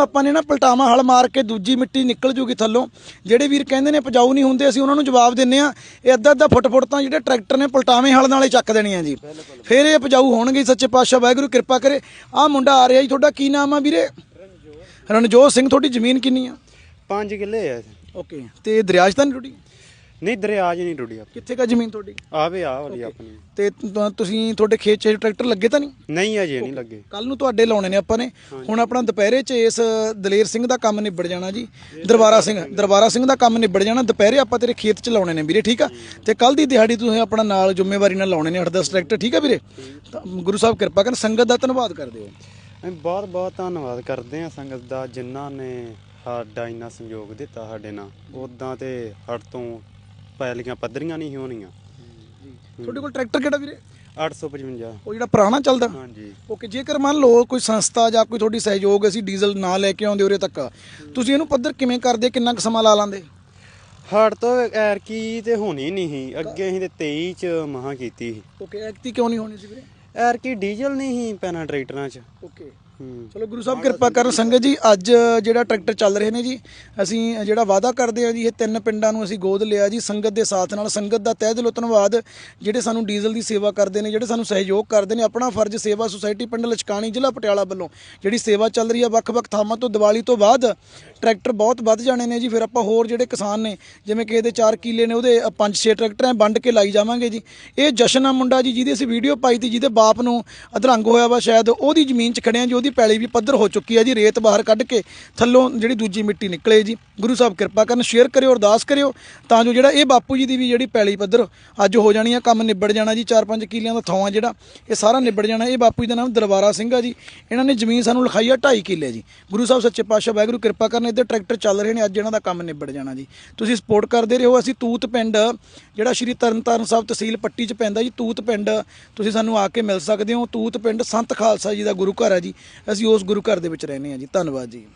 ਆਪਾਂ ਨੇ ਨਾ ਪਲਟਾਵਾਂ ਹਲ ਮਾਰ ਕੇ ਦੂਜੀ ਮਿੱਟੀ ਨਿਕਲ ਜੂਗੀ ਥੱਲੋਂ। ਜਿਹੜੇ ਵੀਰ ਕਹਿੰਦੇ ਨੇ ਉਪਜਾਊ ਨਹੀਂ ਹੁੰਦੇ ਅਸੀਂ ਉਹਨਾਂ ਨੂੰ ਜਵਾਬ ਦਿੰਨੇ ਆ ਇਹ ਅੱਧਾ ਅੱਧਾ ਫੁੱਟ ਫੁੱਟ ਤਾਂ ਜਿਹੜੇ ਟਰੈਕਟਰ ਨੇ ਪਲਟਾਵੇਂ ਹਲ ਨਾਲੇ ਚੱਕ ਦੇਣੀਆਂ ਜੀ। ਫਿਰ ਇਹ ਉਪਜਾਊ ਹੋਣਗੇ ਸੱਚੇ ਪਾਤਸ਼ਾਹ ਵਾਹਿਗੁਰੂ ਕਿਰਪਾ ਕਰੇ। ਆਹ ਮੁੰਡਾ ਆ ਰਿਹਾ ਜੀ ਤੁਹਾਡਾ ਕੀ ਨਾਮ ਆ ਵੀਰੇ? ਰਣਜੋਤ ਸਿੰਘ। ਤੁਹਾਡੀ ਜ਼ਮੀਨ ਕਿੰਨੀ ਆ? 5 ਕਿੱਲੇ ਆ ਓਕੇ ਤੇ ਦਰਿਆਜ ਤਾਂ ਨਹੀਂ ਟੁੱਟੀ? ਨਹੀਂ ਦਰਿਆ 'ਚ ਨਹੀਂ ਟੁੱਟੀ ਆਪਣੀ। ਕਿੱਥੇ ਕਾ ਜ਼ਮੀਨ ਤੁਹਾਡੀ? ਆਵੇ ਆ ਵਾਲੀ ਆਪਣੀ। ਤੇ ਤੁ- ਤੁਸੀਂ ਤੁਹਾਡੇ ਖੇਤ 'ਚ ਟਰੈਕਟਰ ਲੱਗੇ ਤਾਂ ਨਹੀਂ? ਨਹੀਂ ਅਜੇ ਨਹੀਂ ਲੱਗੇ। ਕੱਲ ਨੂੰ ਤੁਹਾਡੇ ਲਾਉਣੇ ਨੇ ਆਪਾਂ ਨੇ। ਹੁਣ ਆਪਣਾ ਦੁਪਹਿਰੇ 'ਚ ਇਸ ਦਲੇਰ ਸਿੰਘ ਦਾ ਕੰਮ ਨਿਬੜ ਜਾਣਾ ਜੀ। ਦਰਬਾਰਾ ਸਿੰਘ ਦਰਬਾਰਾ ਸਿੰਘ ਦਾ ਕੰਮ ਨਿਬੜ ਜਾਣਾ। ਦੁਪਹਿਰੇ ਆਪਾਂ ਤੇਰੇ ਖੇਤ 'ਚ ਲਾਉਣੇ ਨੇ ਵੀਰੇ ਠੀਕ ਆ? ਤੇ ਕੱਲ ਦੀ ਦਿਹਾੜੀ ਤੁਸੀਂ ਆਪਣਾ ਨਾਲ ਜ਼ਿੰਮੇਵਾਰੀ ਨਾਲ ਲਾਉਣੇ ਨੇ 8-10 ਟਰੈਕਟਰ ਠੀਕ ਆ ਵੀਰੇ? ਤਾਂ ਗੁਰੂ ਸਾਹਿਬ ਕਿਰਪਾ ਕਰਨ ਸੰਗਤ ਦਾ ਧੰਨਵਾਦ ਕਰਦੇ ਹੋ। ਅਸੀਂ ਬਹੁਤ ਬਹੁਤ ਧੰਨਵਾਦ ਕਰਦੇ ਹਾਂ ਸੰਗਤ ਦਾ ਜਿਨ੍ਹਾਂ ਨੇ ਸਾਡਾ ਇੰਨਾ ਸੰਯੋਗ ਦਿੱਤਾ ਸਾਡੇ ਨਾਲ। ਉਦਾਂ ਤੇ ਹੜ ਤੋਂ ਪੈਲੀਆਂ ਪੱਧਰੀਆਂ ਨਹੀਂ ਹੋਣੀਆਂ। ਤੁਹਾਡੇ ਕੋਲ ਟਰੈਕਟਰ ਕਿਹੜਾ ਵੀਰੇ? 855 ਉਹ ਜਿਹੜਾ ਪੁਰਾਣਾ ਚੱਲਦਾ? ਹਾਂਜੀ। ਓਕੇ ਜੇਕਰ ਮੰਨ ਲਓ ਕੋਈ ਸੰਸਥਾ ਜਾਂ ਕੋਈ ਤੁਹਾਡੀ ਸਹਿਯੋਗ ਅਸੀਂ ਡੀਜ਼ਲ ਨਾ ਲੈ ਕੇ ਆਉਂਦੇ ਉਰੇ ਤੱਕ ਤੁਸੀਂ ਇਹਨੂੰ ਪੱਧਰ ਕਿਵੇਂ ਕਰਦੇ? ਕਿੰਨਾ ਕੁ ਸਮਾਂ ਲਾ ਲਾਂਦੇ? ਹੜ ਤੋਂ ਐਰ ਕੀ ਤੇ ਹੋਣੀ ਨਹੀਂ ਸੀ। ਅੱਗੇ ਅਸੀਂ ਤੇ 23 ਚ ਮਹਾ ਕੀਤੀ ਸੀ। ਓਕੇ ਐਕਟੀ ਕਿਉਂ ਨਹੀਂ ਹੋਣੀ ਸੀ ਵੀਰੇ? ਐਰ ਕੀ ਡੀਜ਼ਲ ਨਹੀਂ ਸੀ ਪੈਣਾ ਟਰੈਕਟਰਾਂ 'ਚ। ਓਕੇ। ਹੂੰ। ਚਲੋ ਗੁਰੂ ਸਾਹਿਬ ਕਿਰਪਾ ਕਰਨ ਸੰਗਤ ਜੀ ਅੱਜ ਜਿਹੜਾ ਟਰੈਕਟਰ ਚੱਲ ਰਹੇ ਨੇ ਜੀ ਅਸੀਂ ਜਿਹੜਾ ਵਾਅਦਾ ਕਰਦੇ ਆ ਜੀ ਇਹ ਤਿੰਨ ਪਿੰਡਾਂ ਨੂੰ ਅਸੀਂ ਗੋਦ ਲਿਆ ਜੀ ਸੰਗਤ ਦੇ ਸਾਥ ਨਾਲ ਸੰਗਤ ਦਾ ਤਹਿ ਦਿਲੋਂ ਧੰਨਵਾਦ ਜਿਹੜੇ ਸਾਨੂੰ ਡੀਜ਼ਲ ਦੀ ਸੇਵਾ ਕਰਦੇ ਨੇ ਜਿਹੜੇ ਸਾਨੂੰ ਸਹਿਯੋਗ ਕਰਦੇ ਨੇ ਆਪਣਾ ਫਰਜ਼ ਸੇਵਾ ਸੁਸਾਇਟੀ ਪਿੰਡ ਲਚਕਾਣੀ ਜ਼ਿਲ੍ਹਾ ਪਟਿਆਲਾ ਵੱਲੋਂ ਜਿਹੜੀ ਸੇਵਾ ਚੱਲ ਰਹੀ ਆ ਵੱਖ-ਵੱਖ ਥਾਵਾਂ ਤੋਂ ਦੀਵਾਲੀ ਤੋਂ ਬਾਅਦ ਟਰੈਕਟਰ ਬਹੁਤ ਵੱਧ ਜਾਣੇ ਨੇ ਜੀ ਫਿਰ ਆਪਾਂ ਹੋਰ ਜਿਹੜੇ ਕਿਸਾਨ ਨੇ ਜਿਵੇਂ ਕਿ ਇਹਦੇ 4 ਕਿੱਲੇ ਨੇ ਉਹਦੇ 5-6 ਟਰੈਕਟਰ ਐ ਵੰਡ ਕੇ ਲਾਈ ਜਾਵਾਂਗੇ ਜੀ। ਇਹ ਜਸ਼ਨ ਆ ਮੁੰਡਾ ਜੀ ਜਿਹਦੀ ਅਸੀਂ ਵੀਡੀਓ ਪਾਈ ਤੀ ਜਿਹਦੇ ਬਾਪ ਨੂੰ ਅਧਰੰਗ ਹੋਇਆ ਵਾ ਸ਼ਾਇਦ, ਉਹਦੀ ਜ਼ਮੀਨ 'ਚ ਖੜਿਆ ਜੀ, ਉਹਦੀ ਪੈਲੀ ਵੀ ਪੱਧਰ ਹੋ ਚੁੱਕੀ ਹੈ ਜੀ, ਰੇਤ ਬਾਹਰ ਕੱਢ ਕੇ ਥੱਲੋਂ ਜਿਹੜੀ ਦੂਜੀ ਮਿੱਟੀ ਨਿਕਲੇ ਜੀ। ਗੁਰੂ ਸਾਹਿਬ ਕਿਰਪਾ ਕਰਨ, ਸ਼ੇਅਰ ਕਰਿਓ, ਅਰਦਾਸ ਕਰਿਓ, ਤਾਂ ਜੋ ਜਿਹੜਾ ਇਹ ਬਾਪੂ ਜੀ ਦੀ ਵੀ ਜਿਹੜੀ ਪੈਲੀ ਪੱਧਰ ਅੱਜ ਹੋ ਜਾਣੀ ਆ, ਕੰਮ ਨਿਬੜ ਜਾਣਾ ਜੀ 4-5 ਕਿੱਲਿਆਂ ਦਾ ਥਾਂ ਜਿਹੜਾ, ਇਹ ਸਾਰਾ ਨਿਬੜ ਜਾਣਾ। ਇਹ ਬਾਪੂ ਜੀ ਦਾ ਨਾਮ ਦਰਬਾਰਾ ਸਿੰਘ ਆ ਜੀ। ਇਹਨਾਂ ਨੇ ਜ਼ਮੀਨ ਸਾਨੂੰ ਲਿਖਾਈ ਆ 2.5 ਕਿੱਲੇ ਜੀ। ਗੁਰੂ ਸਾਹਿਬ ਸੱਚੇ ਪਾਤਸ਼ਾਹ, ਵਾਹਿਗੁਰੂ ਕਿਰਪਾ ਕਰਨ, ਇੱਧਰ ਟਰੈਕਟਰ ਚੱਲ ਰਹੇ ਨੇ, ਅੱਜ ਇਹਨਾਂ ਦਾ ਕੰਮ ਨਿਬੜ ਜਾਣਾ ਜੀ। ਤੁਸੀਂ ਸਪੋਰਟ ਕਰਦੇ ਰਹੋ, ਅਸੀਂ ਤੂਤ ਪਿੰਡ, ਜਿਹੜਾ ਸ਼੍ਰੀ ਤਰਨਤਾਰਨ ਸਾਹਿਬ ਤਹਿਸੀਲ ਪੱਟੀ 'ਚ ਪੈਂਦਾ ਜੀ, ਤੂਤ ਪਿੰਡ, ਤੁਸੀਂ ਸਾਨੂੰ ਆ ਕੇ ਮਿਲ ਸਕਦੇ ਹੋ। ਤੂਤ ਪਿੰਡ ਸੰਤ ਖਾਲਸਾ ਜੀ ਦਾ ਗੁਰੂ ਘਰ ਹੈ ਜੀ। ਅਸੀਂ ਉਸ ਗੁਰੂ ਘਰ ਦੇ ਵਿੱਚ ਰਹਿੰਦੇ ਹਾਂ ਜੀ। ਧੰਨਵਾਦ ਜੀ।